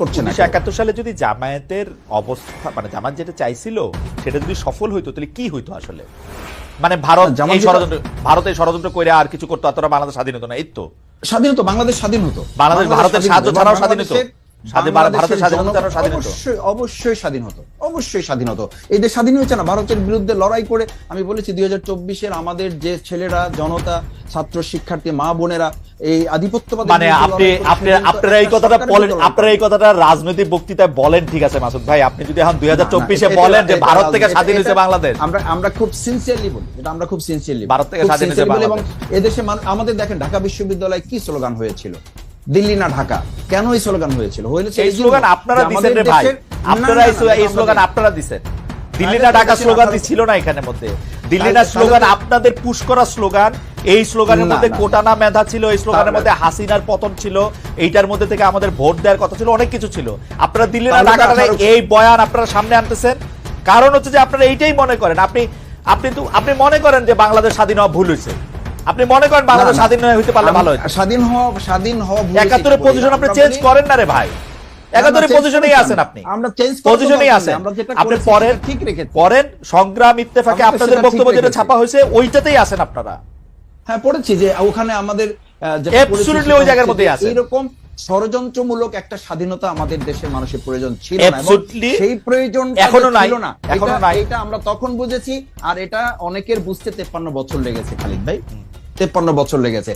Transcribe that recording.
করছে না একাত্তর সালে যদি জামায়াতের অবস্থা মানে জামাত যেটা চাইছিল সেটা যদি সফল হইতো তাহলে কি হইতো আসলে? মানে ভারত এই ষড়যন্ত্র ভারত এই ষড়যন্ত্র করে আর কিছু করতো অতটা বাংলাদেশ স্বাধীন হতো না এই তো? স্বাধীন হতো বাংলাদেশ স্বাধীন হতো। বাংলাদেশ ভারতের সাহায্য ছাড়াও স্বাধীন হতো ভারতের অবশ্যই স্বাধীন হতো অবশ্যই স্বাধীন হতো। এই দেশ স্বাধীন হয়েছে না ভারতের বিরুদ্ধে লড়াই করে আমি বলেছি দুই হাজার চব্বিশের আমাদের যে ছেলেরা জনতা ছাত্র শিক্ষার্থী মা বোনেরা এই আধিপত্যবাদ মানে আপনি আপনি আপনারা এই কথাটা বলেন আপনারা এই কথাটা রাজনৈতিক বক্তৃতায় বলেন ঠিক আছে মাসুদ ভাই। আপনি যদি এখন বলেন যে ভারত থেকে স্বাধীন হয়েছে বাংলাদেশ। আমরা আমরা খুব সিনসিয়ারলি বলি। এটা আমরা খুব সিনসিয়ারলি ভারত থেকে স্বাধীন হয়েছে এবং। এদেশে আমাদের দেখেন ঢাকা বিশ্ববিদ্যালয়ে কি স্লোগান হয়েছিল? দিল্লি না ঢাকা? কেন এই স্লোগান হয়েছিল? হয়েছে এই স্লোগান আপনারা যে রে ভাই। আপনারা এই স্লোগান আপনারা দিল্লি না ঢাকা স্লোগান ছিল না এখানে মধ্যে। দিল্লি না স্লোগান আপনাদের পুশ করা স্লোগান এই স্লোগানের না, মধ্যে না। কোটানা মেধা ছিল এই স্লোগানের মধ্যে হাসিনার পতন ছিল এইটার মধ্যে থেকে আমাদের ভোট দেওয়ার কথা ছিল অনেক কিছু ছিল। আপনারা দিল্লি না তাহলে ঢাকাটা এই বয়ান আপনারা সামনে আনতেছেন। কারণ হচ্ছে যে আপনারা এইটাই মনে করেন আপনি আপনি তো আপনি মনে করেন যে বাংলাদেশ স্বাধীন হওয়া ভুল হয়েছে। আপনি মনে করেন বাংলাদেশ না, না। স্বাধীন হইতে পারলে ভালো হতো স্বাধীন হওয়া স্বাধীন হওয়া ভুল একাত্তরের পজিশন আপনি চেঞ্জ করেন না রে ভাই। একাত্তরের পজিশনেই আছেন আপনি। আমরা করার পজিশনেই আছেন। আপনি সেটা ঠিক রেখেছি। পরেন সংগ্রাম ইত্তেফাকে আপনাদের বক্তব্য যেটা ছাপা হয়েছে ওইটাতেই আছেন আপনারা। হ্যাঁ পড়েছি যে ওখানে আমাদের ওই জায়গার মধ্যেই আছে। এরকম ষড়যন্ত্রমূলক একটা স্বাধীনতা আমাদের দেশের মানুষের প্রয়োজন ছিল না এবং সেই প্রয়োজন এখনও ছিল না এখনও নাই। এটা আমরা তখন বুঝেছি আর এটা অনেকের বুঝতে তেপ্পান্ন বছর লেগেছে খালিদ ভাই তেপ্পান্ন বছর লেগেছে